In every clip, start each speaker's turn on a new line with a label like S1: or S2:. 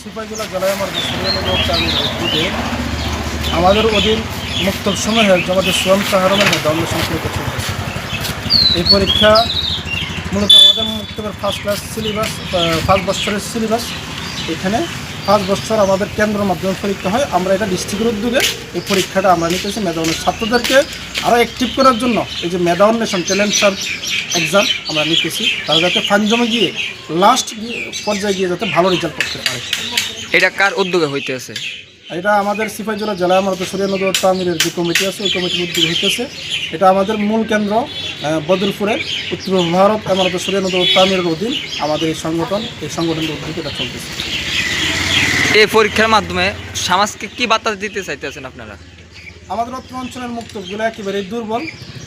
S1: সিপাহীজলা জেলায় আমার দুধে আমাদের অধীন মুক্ত সমূহে আমাদের সোয়াম সাহারমের মধ্যে অন্বেষণ ছিল এই পরীক্ষা মূলত আমাদের মুক্তবের ফার্স্ট ক্লাস সিলেবাস ফার্স্ট বছরের সিলেবাস এখানে পাঁচ বছর আমাদের কেন্দ্রের মাধ্যমে পরীক্ষা হয় আমরা এটা ডিস্ট্রিক্টের উদ্যোগে এই পরীক্ষাটা আমরা নিতেছি মেধাবনের ছাত্রদেরকে আরও অ্যাক্টিভ করার জন্য এই যে মেধা অন্বেষণ ট্যালেন্ট সার্চ এক্সাম আমরা নিতেছি তারা যাতে ফানজমে গিয়ে লাস্ট পর্যায়ে গিয়ে যাতে ভালো রেজাল্ট করতে পারে।
S2: এটা কার উদ্যোগে হইতেছে?
S1: এটা আমাদের সিপাহীজলা জেলা আমাদের সরিয়ানগর তামিরের যে কমিটি আছে ওই কমিটির উদ্যোগ হইতেছে। এটা আমাদের মূল কেন্দ্র বদরপুরে উত্তর ভারত আমাদের সরিয়ানগর তামিরের অধীন আমাদের এই সংগঠন এই সংগঠনের উদ্যোগে এটা চলতেছে।
S2: এই পরীক্ষার মাধ্যমে সমাজকে কি বার্তা দিতে চাইতেছেন আপনারা?
S1: আমাদের অত্র অঞ্চলের মুক্তবগুলো একেবারেই দুর্বল।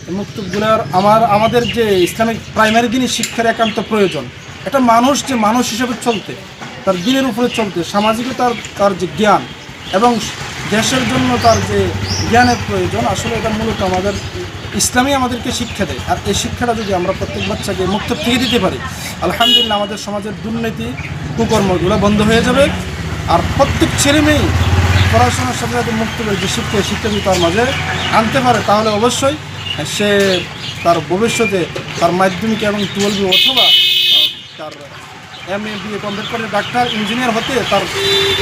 S1: এই মুক্তবগুলোর আমার, আমাদের যে ইসলামিক প্রাইমারি দিনই শিক্ষার একান্ত প্রয়োজন একটা মানুষ যে মানুষ হিসেবে চলতে, তার দিনের উপরে চলতে, সামাজিকতার তার যে জ্ঞান এবং দেশের জন্য তার যে জ্ঞানের প্রয়োজন, আসলে এটা মূলত আমাদের ইসলামই আমাদেরকে শিক্ষা দেয়। আর এই শিক্ষাটা যদি আমরা প্রত্যেক বাচ্চাকে মুক্ত থেকে দিতে পারি, আলহামদুলিল্লাহ আমাদের সমাজের দুর্নীতি, কুকর্মগুলো বন্ধ হয়ে যাবে। আর প্রত্যেক ছেলে মেয়ে পড়াশোনার সাথে সাথে মুক্ত করে যে শিক্ষা শিক্ষা তার মাঝে আনতে পারে, তাহলে অবশ্যই সে তার ভবিষ্যতে তার মাধ্যমিক এবং টুয়েলভ অথবা তার এম এ বিএ কমপ্লিট করে ডাক্তার ইঞ্জিনিয়ার হতে তার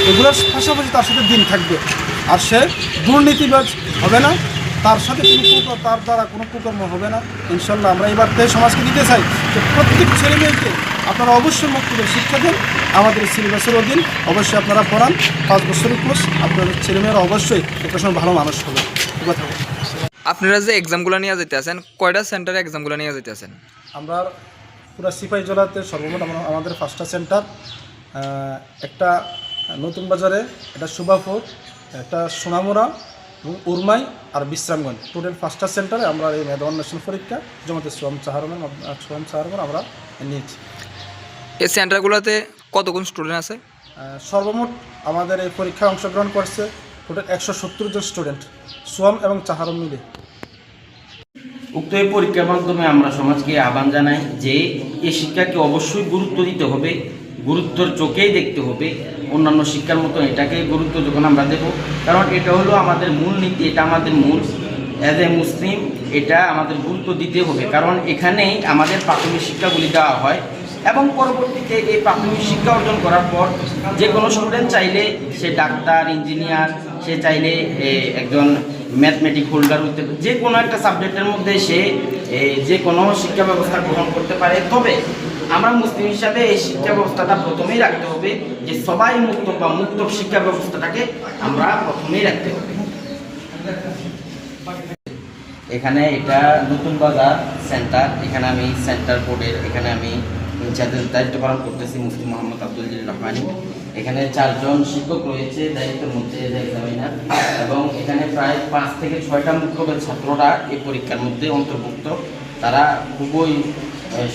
S1: এগুলোর পাশাপাশি তার সাথে দিন থাকবে। আর সে দুর্নীতিবাজ হবে না, তার সাথে কোনো তার দ্বারা কোনো কুকর্ম হবে না। ইনশাল্লাহ আমরা এবার সমাজকে দিতে চাই যে প্রত্যেক ছেলে মেয়েকে আপনারা অবশ্যই মুক্তিদের শিক্ষা দেন আমাদের সিলেবাসের অধীন। অবশ্যই আপনারা পড়ান পাঁচ বছরের কোর্স আপনাদের ছেলেমেয়েরা অবশ্যই একটা সময় ভালো মানুষ হবে। কথা
S2: আপনারা যে এক্সামগুলো নিয়ে যেতে আছেন কয়টা সেন্টারে এক্সামগুলো নিয়ে যেতে আছেন?
S1: আমরা পুরো সিপাহী জেলাতে সর্বমোট আমাদের পাঁচটা সেন্টার একটা নতুন বাজারে একটা সুবাপুর একটা সোনামুড়া এবং উরমাই আর বিশ্রামগঞ্জ। টোটাল পাঁচটা সেন্টারে আমরা এই মেধা অন্বেষণ পরীক্ষা জমাতে চাহারমের মাধ্য- সোয়াম চাহারমের আমরা নিয়েছি।
S2: এই সেন্টারগুলোতে কতক্ষণ স্টুডেন্ট আছে?
S1: সর্বমোট আমাদের এই পরীক্ষায় অংশগ্রহণ করছে টোটাল একশো সত্তর জন স্টুডেন্ট সোয়াম এবং চাহারম মিলে।
S3: উক্ত এই পরীক্ষার মাধ্যমে আমরা সমাজকে আহ্বান জানাই যে এই শিক্ষাকে অবশ্যই গুরুত্ব দিতে হবে গুরুত্বর চোখেই দেখতে হবে অন্যান্য শিক্ষার মতো এটাকে গুরুত্ব যখন আমরা দেব। কারণ এটা হলো আমাদের মূল নীতি, এটা আমাদের মূল। অ্যাজ এ মুসলিম এটা আমাদের গুরুত্ব দিতে হবে। কারণ এখানেই আমাদের প্রাথমিক শিক্ষাগুলি দেওয়া হয় এবং পরবর্তীতে এই প্রাথমিক শিক্ষা অর্জন করার পর যে কোনো স্টুডেন্ট চাইলে সে ডাক্তার ইঞ্জিনিয়ার সে চাইলে একজন ম্যাথমেটিক হোল্ডার হতে যে কোনো একটা সাবজেক্টের মধ্যে সে যে কোনো শিক্ষা ব্যবস্থা গ্রহণ করতে পারে। তবে আমরা মুসলিম হিসাবে এই শিক্ষা ব্যবস্থাটা প্রথমেই রাখতে হবে যে সবাই মুক্ত বা মুক্ত শিক্ষা ব্যবস্থাটাকে আমরা প্রথমেই রাখতে হবে। এখানে এটা নতুন বাজার সেন্টার। এখানে আমি সেন্টার বোর্ডের, এখানে আমি ইনচার্জের দায়িত্ব পালন করতেছি মুফতি মোহাম্মদ আব্দুল রহমানি। এখানে চারজন শিক্ষক রয়েছে, দায়িত্বের মধ্যে এক্সামিনার এবং এখানে প্রায় পাঁচ থেকে ছয়টা মুখ্যবের ছাত্ররা এই পরীক্ষার মধ্যে অন্তর্ভুক্ত। তারা খুবই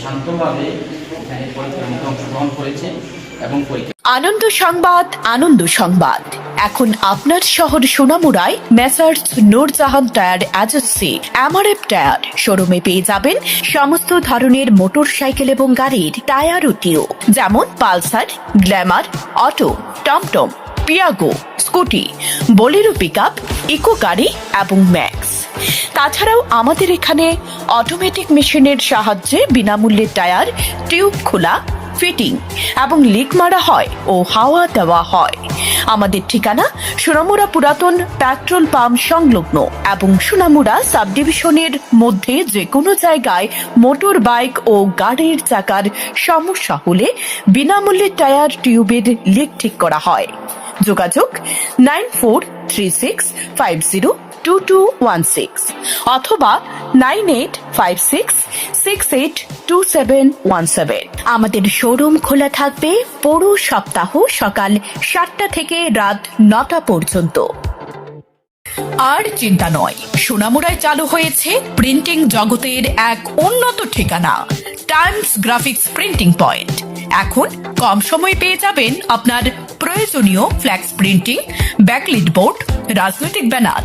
S3: শান্তভাবে এখানে অংশগ্রহণ করেছে এবং পরীক্ষা
S4: আনন্দ সংবাদ আনন্দ সংবাদ। এখন আপনার শহর সোনামুড়ায় Messrs Noorjahan tyre agency MRF tyre. শোরুমে পেয়ে যাবেন সমস্ত ধরনের মোটর সাইকেল এবং গাড়ির টায়ার ও টিও যেমন পালসার, গ্ল্যামার, অটো, টমটম, Piaggio, Scooty, Bolero pickup, Eeco গাড়ি এবং ম্যাক্স। তাছাড়াও আমাদের এখানে অটোমেটিক মেশিনের সাহায্যে বিনামূল্যে টায়ার টিউব খোলা ফিটিং এবং লিক মারা হয় ও হাওয়া দেওয়া হয়। আমাদের ঠিকানা সোনামুড়া পুরাতন পেট্রোল পাম্প সংলগ্ন এবং সোনামুড়া সাবডিভিশনের মধ্যে যে কোনো জায়গায় মোটর বাইক ও গাড়ির চাকার সমস্যা হলে বিনামূল্যে টায়ার টিউবের লিক ঠিক করা হয়। যোগাযোগ nine four three six five zero two two one six অথবা nine eight five six six eight two seven one seven আমাদের শোরুম খোলা থাকবে পুরো সপ্তাহ সকাল সাতটা থেকে রাত নটা পর্যন্ত। আর চিন্তা নয়, সোনামুড়ায় চালু হয়েছে প্রিন্টিং জগতের এক উন্নত ঠিকানা টাইমস গ্রাফিক্স প্রিন্টিং পয়েন্ট এখন কম সময়ে পেয়ে যাবেন আপনার প্রয়োজনীয় ফ্ল্যাক্স প্রিন্টিং ব্যাকলিট বোর্ড রাজনৈতিক banner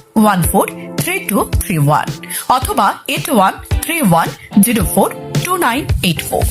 S4: one four three two three one অথবা eight one three one zero four two nine eight four